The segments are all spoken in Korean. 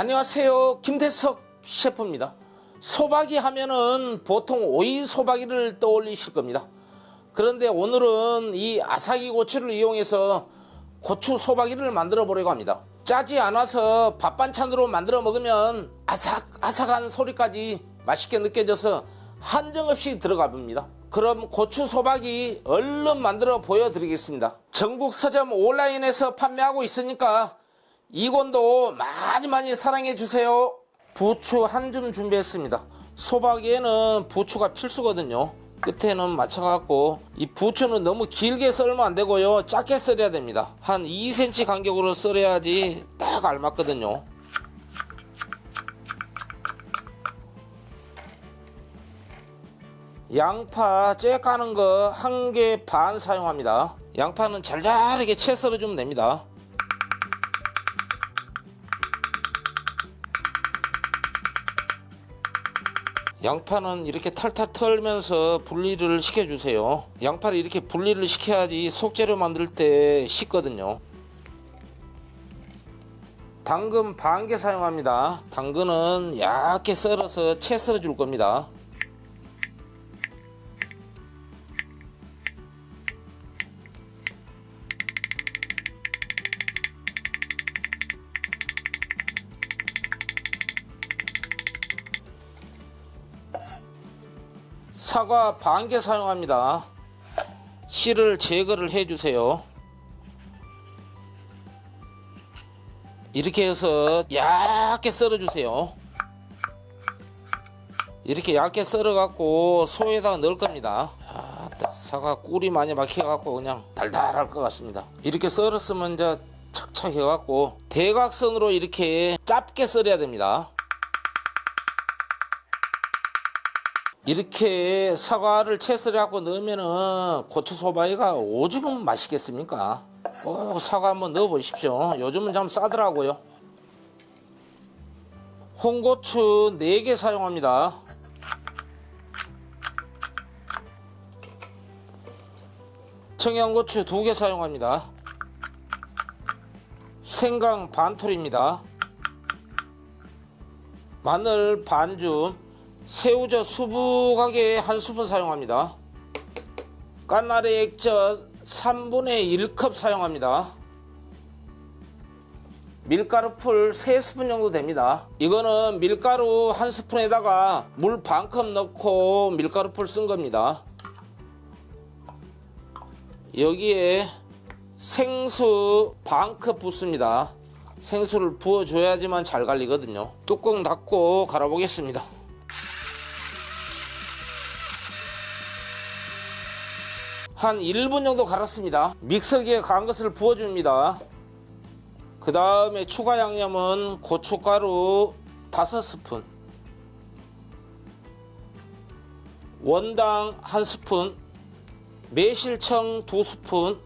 안녕하세요. 김대석 셰프입니다. 소박이 하면은 보통 오이 소박이를 떠올리실 겁니다. 그런데 오늘은 이 아사기 고추를 이용해서 고추 소박이를 만들어 보려고 합니다. 짜지 않아서 밥 반찬으로 만들어 먹으면 아삭아삭한 소리까지 맛있게 느껴져서 한정없이 들어가 봅니다. 그럼 고추 소박이 얼른 만들어 보여드리겠습니다. 전국 서점 온라인에서 판매하고 있으니까 이건도 많이 많이 사랑해 주세요. 부추 한 줌 준비했습니다. 소박이에는 부추가 필수거든요. 끝에는 맞춰갖고 이 부추는 너무 길게 썰면 안 되고요. 짧게 썰어야 됩니다. 한 2cm 간격으로 썰어야지 딱 알맞거든요. 양파 째 까는 거 한 개 반 사용합니다. 양파는 잘잘하게 채 썰어주면 됩니다. 양파는 이렇게 탈탈 털면서 분리를 시켜주세요. 양파를 이렇게 분리를 시켜야지 속재료 만들 때 쉽거든요. 당근 반 개 사용합니다. 당근은 얇게 썰어서 채 썰어 줄 겁니다. 사과 반 개 사용합니다. 씨를 제거를 해주세요. 이렇게 해서 얇게 썰어주세요. 이렇게 얇게 썰어갖고 소에다가 넣을 겁니다. 아따, 사과 꿀이 많이 막혀갖고 그냥 달달할 것 같습니다. 이렇게 썰었으면 이제 착착 해갖고 대각선으로 이렇게 짧게 썰어야 됩니다. 이렇게 사과를 채썰어 갖고 넣으면은 고추 소바이가 오죽은 맛있겠습니까? 꼭 사과 한번 넣어 보십시오. 요즘은 참 싸더라고요. 홍고추 4개 사용합니다. 청양고추 2개 사용합니다. 생강 반톨입니다. 마늘 반줌, 새우젓 수북하게 한 스푼 사용합니다. 깐나리 액젓 3분의 1컵 사용합니다. 밀가루 풀 3스푼 정도 됩니다. 이거는 밀가루 한 스푼에다가 물 반 컵 넣고 밀가루 풀 쓴 겁니다. 여기에 생수 반 컵 붓습니다. 생수를 부어줘야지만 잘 갈리거든요. 뚜껑 닫고 갈아보겠습니다. 한 1분 정도 갈았습니다. 믹서기에 간 것을 부어줍니다. 그 다음에 추가 양념은 고춧가루 5스푼, 원당 1스푼, 매실청 2스푼,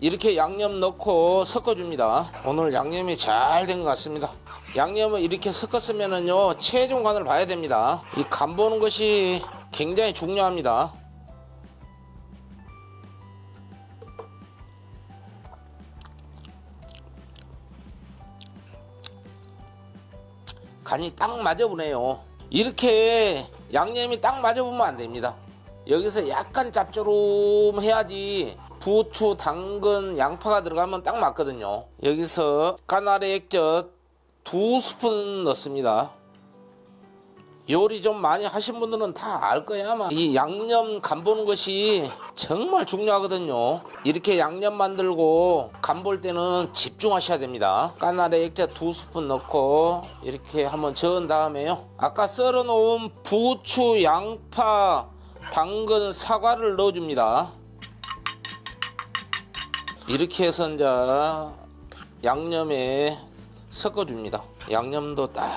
이렇게 양념 넣고 섞어줍니다. 오늘 양념이 잘 된 것 같습니다. 양념을 이렇게 섞었으면은요, 최종 간을 봐야 됩니다. 이 간 보는 것이 굉장히 중요합니다. 간이 딱 맞아보네요. 이렇게 양념이 딱 맞아보면 안 됩니다. 여기서 약간 짭조름해야지 부추, 당근, 양파가 들어가면 딱 맞거든요. 여기서 까나리 액젓 두 스푼 넣습니다. 요리 좀 많이 하신 분들은 다 알 거야 아마. 이 양념 간 보는 것이 정말 중요하거든요. 이렇게 양념 만들고 간 볼 때는 집중하셔야 됩니다. 까나리 액젓 두 스푼 넣고 이렇게 한번 저은 다음에요. 아까 썰어 놓은 부추 양파 당근 사과를 넣어 줍니다. 이렇게 해서 이제 양념에 섞어 줍니다. 양념도 딱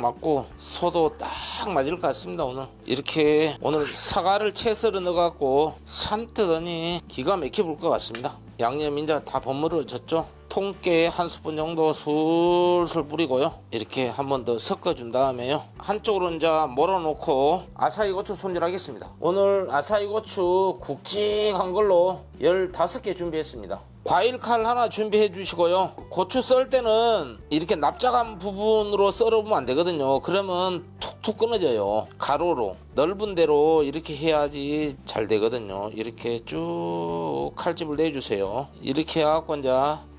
맞고 소도 딱 맞을 것 같습니다 오늘. 이렇게 오늘 사과를 채 썰어 넣어갖고 산뜻하니 기가 막혀 볼 것 같습니다. 양념 이제 다 버무려졌죠? 통깨 한 스푼 정도 술술 뿌리고요. 이렇게 한 번 더 섞어준 다음에요. 한쪽으로 이제 몰아놓고 아사이 고추 손질하겠습니다. 오늘 아사이 고추 굵직한 걸로 15개 준비했습니다 과일 칼 하나 준비해 주시고요. 고추 썰 때는 이렇게 납작한 부분으로 썰어보면 안 되거든요. 그러면 툭툭 끊어져요. 가로로 넓은 대로 이렇게 해야지 잘 되거든요. 이렇게 쭉 칼집을 내주세요. 이렇게 해갖고 이제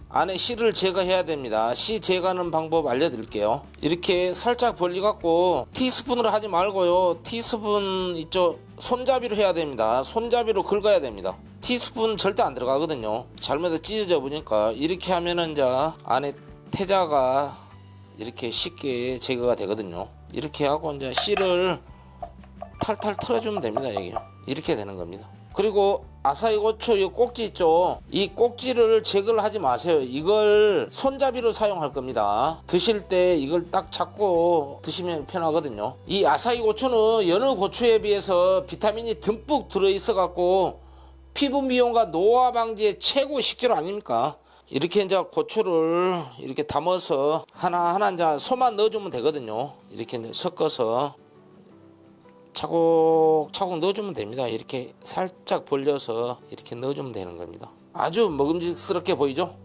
안에 씨를 제거해야 됩니다. 씨 제거하는 방법 알려드릴게요. 이렇게 살짝 벌려갖고 티스푼으로 하지 말고요. 티스푼 이쪽 손잡이로 해야 됩니다. 손잡이로 긁어야 됩니다. 티스푼 절대 안 들어가거든요. 잘못해서 찢어져 보니까 이렇게 하면은 이제 안에 태자가 이렇게 쉽게 제거가 되거든요. 이렇게 하고 이제 씨를 탈탈 털어주면 됩니다. 여기 이렇게 되는 겁니다. 그리고 아사히 고추 이 꼭지 있죠. 이 꼭지를 제거를 하지 마세요. 이걸 손잡이로 사용할 겁니다. 드실 때 이걸 딱 잡고 드시면 편하거든요. 이 아사히 고추는 여느 고추에 비해서 비타민이 듬뿍 들어있어 갖고 피부 미용과 노화 방지의 최고 식재료 아닙니까? 이렇게 이제 고추를 이렇게 담아서 하나하나 이제 소만 넣어주면 되거든요. 이렇게 이제 섞어서 차곡차곡 넣어주면 됩니다. 이렇게 살짝 벌려서 이렇게 넣어주면 되는 겁니다. 아주 먹음직스럽게 보이죠?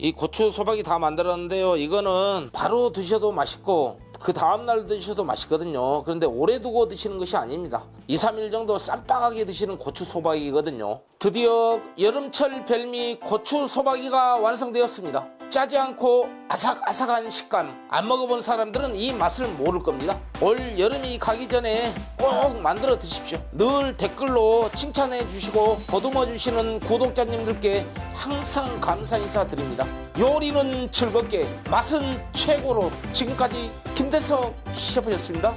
이 고추 소박이 다 만들었는데요. 이거는 바로 드셔도 맛있고 그 다음날 드셔도 맛있거든요. 그런데 오래 두고 드시는 것이 아닙니다. 2, 3일 정도 쌈박하게 드시는 고추 소박이거든요. 드디어 여름철 별미 고추 소박이가 완성되었습니다. 짜지 않고 아삭아삭한 식감. 안 먹어본 사람들은 이 맛을 모를 겁니다. 올 여름이 가기 전에 꼭 만들어 드십시오. 늘 댓글로 칭찬해 주시고 보듬어 주시는 구독자님들께 항상 감사 인사 드립니다. 요리는 즐겁게, 맛은 최고로 지금까지 김대석 셰프였습니다.